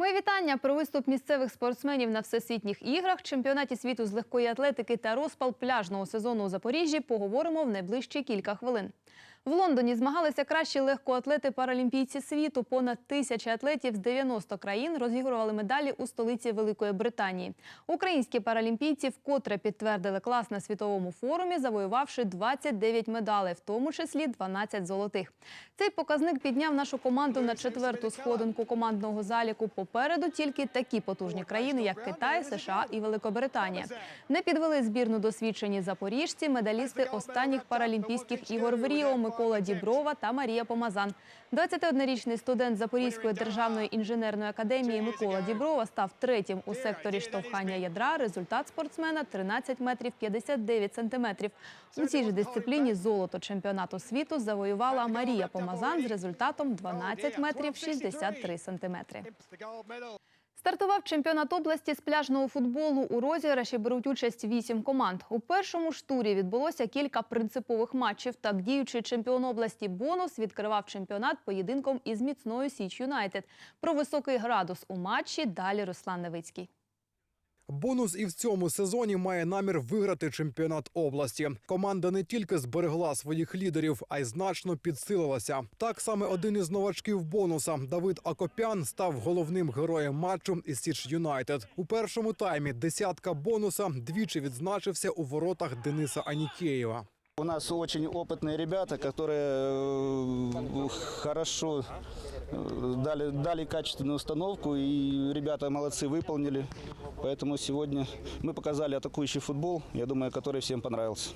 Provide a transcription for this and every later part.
Мої вітання про виступ місцевих спортсменів на всесвітніх іграх, чемпіонаті світу з легкої атлетики та розпал пляжного сезону у Запоріжжі поговоримо в найближчі кілька хвилин. В Лондоні змагалися кращі легкоатлети паралімпійці світу. Понад тисяча атлетів з 90 країн розігрували медалі у столиці Великої Британії. Українські паралімпійці вкотре підтвердили клас на світовому форумі, завоювавши 29 медалей, в тому числі 12 золотих. Цей показник підняв нашу команду на четверту сходинку командного заліку. Попереду тільки такі потужні країни, як Китай, США і Великобританія. Не підвели збірну досвідчені запоріжці, медалісти останніх паралімпійських ігор в Ріо Микола Діброва та Марія Помазан. 21-річний студент Запорізької державної інженерної академії Микола Діброва став третім у секторі штовхання ядра. Результат спортсмена 13 метрів 59 сантиметрів. У цій же дисципліні золото чемпіонату світу завоювала Марія Помазан з результатом 12 метрів 63 сантиметри. Стартував чемпіонат області з пляжного футболу. У розіграші беруть участь вісім команд. У першому ж турі відбулося кілька принципових матчів. Так діючий чемпіон області бонус відкривав чемпіонат поєдинком із міцною Січ Юнайтед. Про високий градус у матчі далі Руслан Левицький. Бонус і в цьому сезоні має намір виграти чемпіонат області. Команда не тільки зберегла своїх лідерів, а й значно підсилилася. Так саме один із новачків бонуса Давид Акопян став головним героєм матчу із Січ Юнайтед. У першому таймі десятка бонуса двічі відзначився у воротах Дениса Анікеєва. У нас очень опытные ребята, которые э, хорошо э, дали, дали качественную установку, и ребята молодцы выполнили. Поэтому сегодня мы показали атакующий футбол, я думаю, который всем понравился.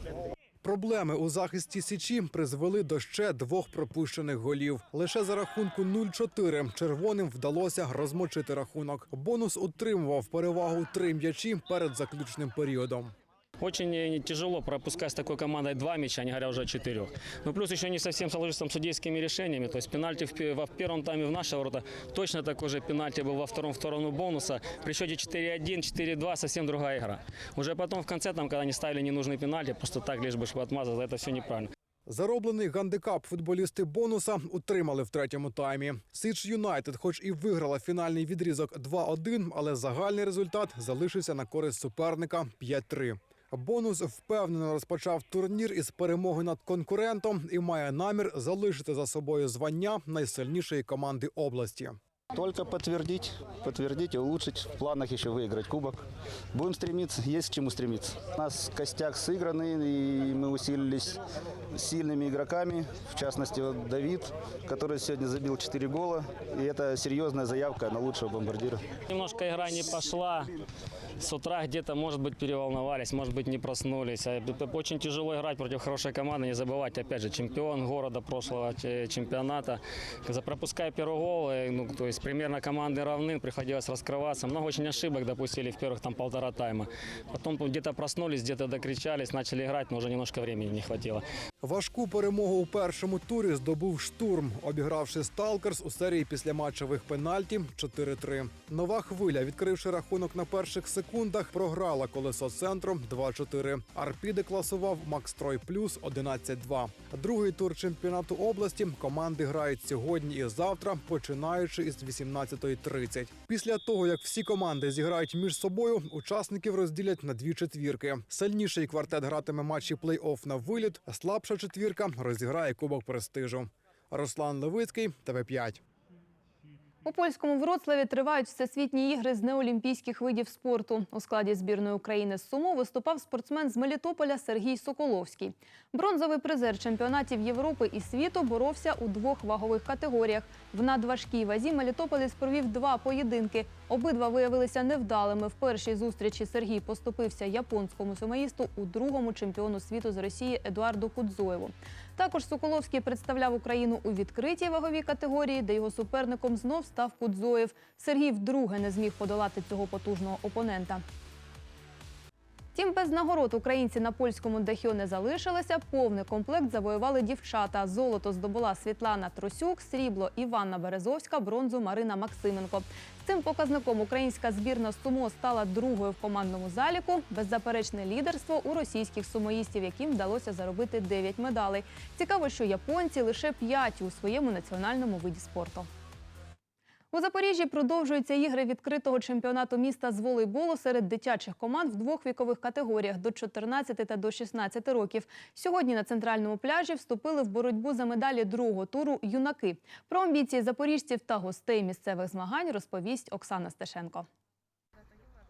Проблеми у захисті січі призвели до ще двох пропущених голів. Лише за рахунку 0-4 червоним вдалося розмочити рахунок. Бонус утримував перевагу три м'ячі перед заключним періодом. Очень э, тяжело пропускать с такой командой два мяча, не говоря уже о четырех. Ну, плюс еще не совсем сложится с судейскими решениями. То есть пенальти в, пе- во в первом тайме в наши ворота. Точно такой же пенальти был во втором в сторону бонуса. При счете 4-1, 4-2 совсем другая игра. Уже потом в конце, там, когда они ставили ненужный пенальти, просто так, лишь бы чтобы отмазаться, это все неправильно. Зароблений гандикап футболісти бонуса утримали в третьому таймі. Січ Юнайтед, хоч і виграла фінальний відрізок 2-1, але загальний результат залишився на користь суперника 5-3. Бонус впевнено розпочав турнір із перемоги над конкурентом і має намір залишити за собою звання найсильнішої команди області. Только подтвердить, подтвердить и улучшить в планах еще выиграть кубок. Будем стремиться, есть к чему стремиться. У нас костяк сыгранный, и мы усилились сильными игроками, в частности, вот Давид, который сегодня забил 4 гола, и это серьезная заявка на лучшего бомбардира. Немножко игра не пошла. С утра где-то, может быть, переволновались, может быть, не проснулись. А Очень тяжело играть против хорошей команды. Не забывайте, опять же, чемпион города прошлого че- чемпионата. Пропуская первый гол, э, ну, то есть примерно команды равны, приходилось раскрываться. Много очень ошибок допустили в первых там полтора тайма. Потом где-то проснулись, где-то докричались, начали играть, но уже немножко времени не хватило. Важку перемогу у першому турі здобув штурм, обігравши Сталкерс у серії післяматчевих пенальті 4-3. Нова хвиля, відкривши рахунок на перших секундах, програла колесо центром 2-4. Арпіди класував Макстрой Плюс 11-2. Другий тур чемпіонату області команди грають сьогодні і завтра, починаючи із 18.30. Після того, як всі команди зіграють між собою, учасників розділять на дві четвірки. Сильніший квартет гратиме матчі плей-офф на виліт, а слабша четвірка розіграє кубок престижу. Руслан Левицький, ТВ 5 У польському Вроцлаві тривають всесвітні ігри з неолімпійських видів спорту. У складі збірної України з Сумо виступав спортсмен з Мелітополя Сергій Соколовський. Бронзовий призер чемпіонатів Європи і світу боровся у двох вагових категоріях. В надважкій вазі Мелітополець провів два поєдинки. Обидва виявилися невдалими. В першій зустрічі Сергій поступився японському сумеїсту у другому чемпіону світу з Росії Едуарду Кудзоєву. Також Соколовський представляв Україну у відкритій ваговій категорії, де його суперником знов став Кудзоєв. Сергій вдруге не зміг подолати цього потужного опонента. Втім, без нагород українці на польському дахьо не залишилися. Повний комплект завоювали дівчата. Золото здобула Світлана Тросюк, срібло Іванна Березовська, бронзу Марина Максименко. З цим показником українська збірна сумо стала другою в командному заліку. Беззаперечне лідерство у російських сумоїстів, яким вдалося заробити 9 медалей. Цікаво, що японці лише 5 у своєму національному виді спорту. У Запоріжжі продовжуються ігри відкритого чемпіонату міста з волейболу серед дитячих команд в двох вікових категоріях до 14 та до 16 років. Сьогодні на центральному пляжі вступили в боротьбу за медалі другого туру юнаки. Про амбіції запоріжців та гостей місцевих змагань розповість Оксана Стешенко.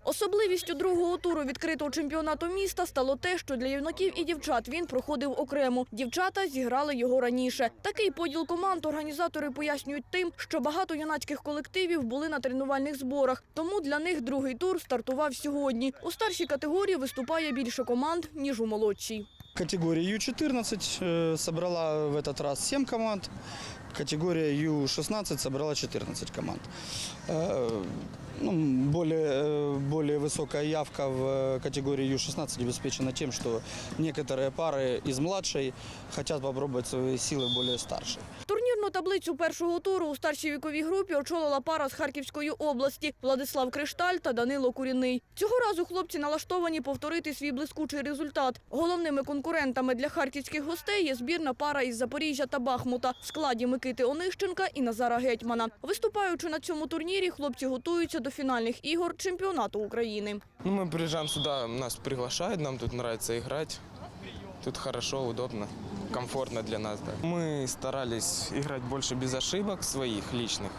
Особливістю другого туру відкритого чемпіонату міста стало те, що для юнаків і дівчат він проходив окремо. Дівчата зіграли його раніше. Такий поділ команд організатори пояснюють тим, що багато юнацьких колективів були на тренувальних зборах. Тому для них другий тур стартував сьогодні. У старшій категорії виступає більше команд, ніж у молодшій. Категория Ю-14 э, собрала в этот раз 7 команд. Категория Ю-16 собрала 14 команд. Э, ну, более, э, более высокая явка в э, категории Ю-16 обеспечена тем, что некоторые пары из младшей хотят попробовать свои силы в более старшей. Турнірну таблицю першого туру у старшій віковій групі очолила пара з Харківської області Владислав Кришталь та Данило Куріний. Цього разу хлопці налаштовані повторити свій блискучий результат. Головними конкурентами для харківських гостей є збірна пара із Запоріжжя та Бахмута в складі Микити Онищенка і Назара Гетьмана. Виступаючи на цьому турнірі, хлопці готуються до фінальних ігор чемпіонату України. Ну, мы приезжаем сюда, нас приглашают, нам тут нравится играть. Тут хорошо, удобно, комфортно для нас, да. Мы старались играть больше без ошибок своих личных.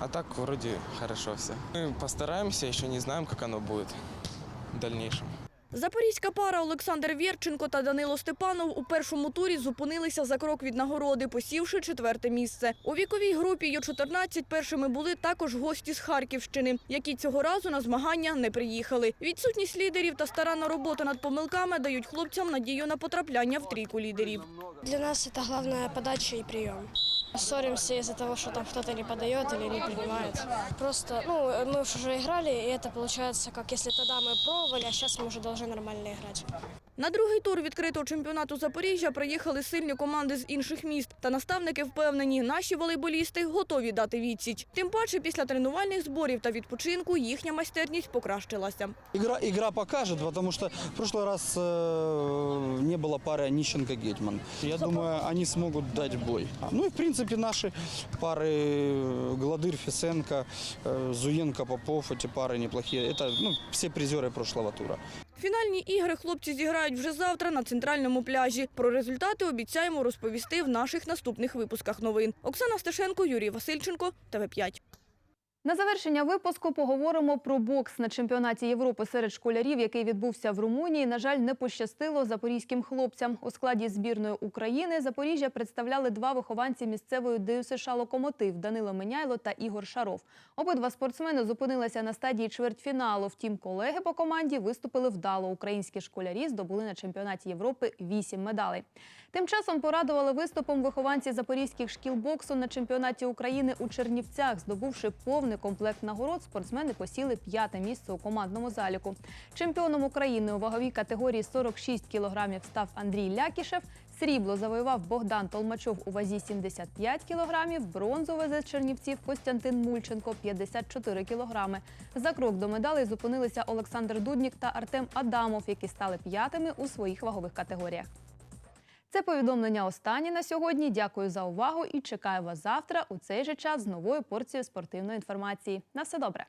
А так вроде хорошо все. Мы постараемся, еще не знаем, как оно будет в дальнейшем. Запорізька пара Олександр Вєрченко та Данило Степанов у першому турі зупинилися за крок від нагороди, посівши четверте місце. У віковій групі Ю-14 першими були також гості з Харківщини, які цього разу на змагання не приїхали. Відсутність лідерів та старанна робота над помилками дають хлопцям надію на потрапляння в трійку лідерів. Для нас это главная подача и прием. Ссоримся из-за того, что там кто-то не подает или не принимает. Просто, ну, мы уж уже играли, и это получается, как если тогда мы пробовали, а сейчас мы уже должны нормально играть. На другий тур відкритого чемпіонату Запоріжжя приїхали сильні команди з інших міст. Та наставники впевнені, наші волейболісти готові дати відсіч. Тим паче, після тренувальних зборів та відпочинку їхня майстерність покращилася. Игра, игра покажет, потому что в прошлый раз э, не было пары Онищенко-Гетман. Я думаю, они смогут дать бой. Ну и, в принципе, наши пары э, Гладыр, Фисенко, э, Зуенко, Попов, эти пары неплохие. Это ну, все призеры прошлого тура. Фінальні ігри хлопці зіграють вже завтра на центральному пляжі. Про результати обіцяємо розповісти в наших наступних випусках новин. Оксана Стешенко, Юрій Васильченко, ТВ5. На завершення випуску поговоримо про бокс на чемпіонаті Європи серед школярів, який відбувся в Румунії. На жаль, не пощастило запорізьким хлопцям. У складі збірної України Запоріжжя представляли два вихованці місцевої ДЮСШ «Локомотив» Данило Меняйло та Ігор Шаров. Обидва спортсмени зупинилися на стадії чвертьфіналу. Втім, колеги по команді виступили вдало. Українські школярі здобули на чемпіонаті Європи вісім медалей. Тим часом порадували виступом вихованці запорізьких шкіл боксу на чемпіонаті України у Чернівцях. Здобувши повний комплект нагород, спортсмени посіли п'яте місце у командному заліку. Чемпіоном України у ваговій категорії 46 кілограмів став Андрій Лякішев. Срібло завоював Богдан Толмачов у вазі 75 кілограмів, бронзу везе Чернівців Костянтин Мульченко 54 кілограми. За крок до медалей зупинилися Олександр Дуднік та Артем Адамов, які стали п'ятими у своїх вагових категоріях. Це повідомлення останні на сьогодні. Дякую за увагу і чекаю вас завтра у цей же час з новою порцією спортивної інформації. На все добре.